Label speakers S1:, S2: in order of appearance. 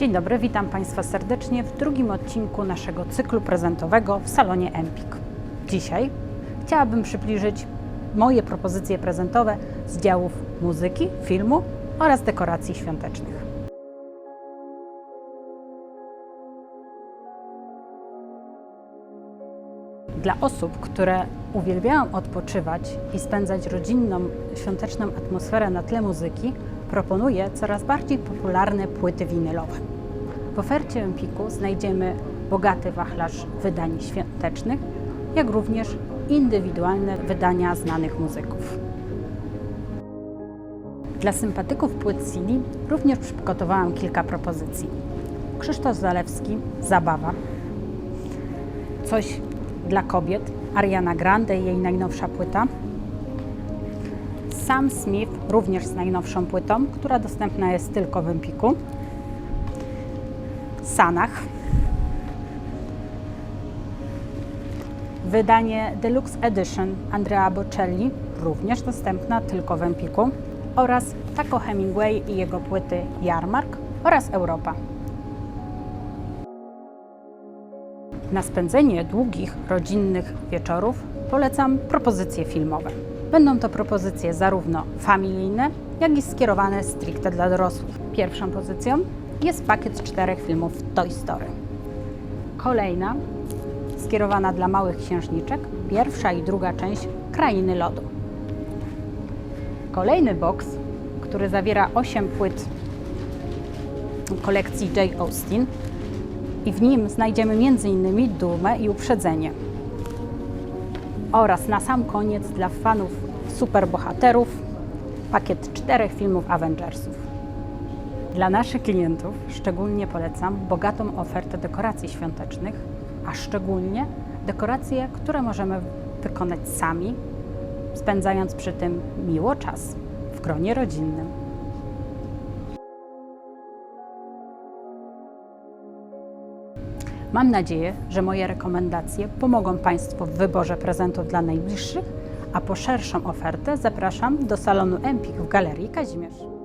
S1: Dzień dobry, witam Państwa serdecznie w drugim odcinku naszego cyklu prezentowego w salonie Empik. Dzisiaj chciałabym przybliżyć moje propozycje prezentowe z działów muzyki, filmu oraz dekoracji świątecznych. Dla osób, które uwielbiają odpoczywać i spędzać rodzinną, świąteczną atmosferę na tle muzyki, proponuję coraz bardziej popularne płyty winylowe. W ofercie Empiku znajdziemy bogaty wachlarz wydań świątecznych, jak również indywidualne wydania znanych muzyków. Dla sympatyków płyt CD również przygotowałam kilka propozycji. Krzysztof Zalewski, Zabawa, coś dla kobiet, Ariana Grande i jej najnowsza płyta. Sam Smith również z najnowszą płytą, która dostępna jest tylko w Empiku. Sanach. Wydanie Deluxe Edition Andrea Bocelli, również dostępna tylko w Empiku. Oraz Taco Hemingway i jego płyty Jarmark oraz Europa. Na spędzenie długich, rodzinnych wieczorów polecam propozycje filmowe. Będą to propozycje zarówno familijne, jak i skierowane stricte dla dorosłych. Pierwszą pozycją jest pakiet czterech filmów Toy Story. Kolejna, skierowana dla małych księżniczek, pierwsza i druga część Krainy Lodu. Kolejny boks, który zawiera 8 płyt kolekcji J. Austin, i w nim znajdziemy m.in. Dumę i Uprzedzenie. Oraz na sam koniec dla fanów superbohaterów pakiet czterech filmów Avengersów. Dla naszych klientów szczególnie polecam bogatą ofertę dekoracji świątecznych, a szczególnie dekoracje, które możemy wykonać sami, spędzając przy tym miło czas w gronie rodzinnym. Mam nadzieję, że moje rekomendacje pomogą Państwu w wyborze prezentów dla najbliższych, a po szerszą ofertę zapraszam do salonu Empik w Galerii Kazimierz.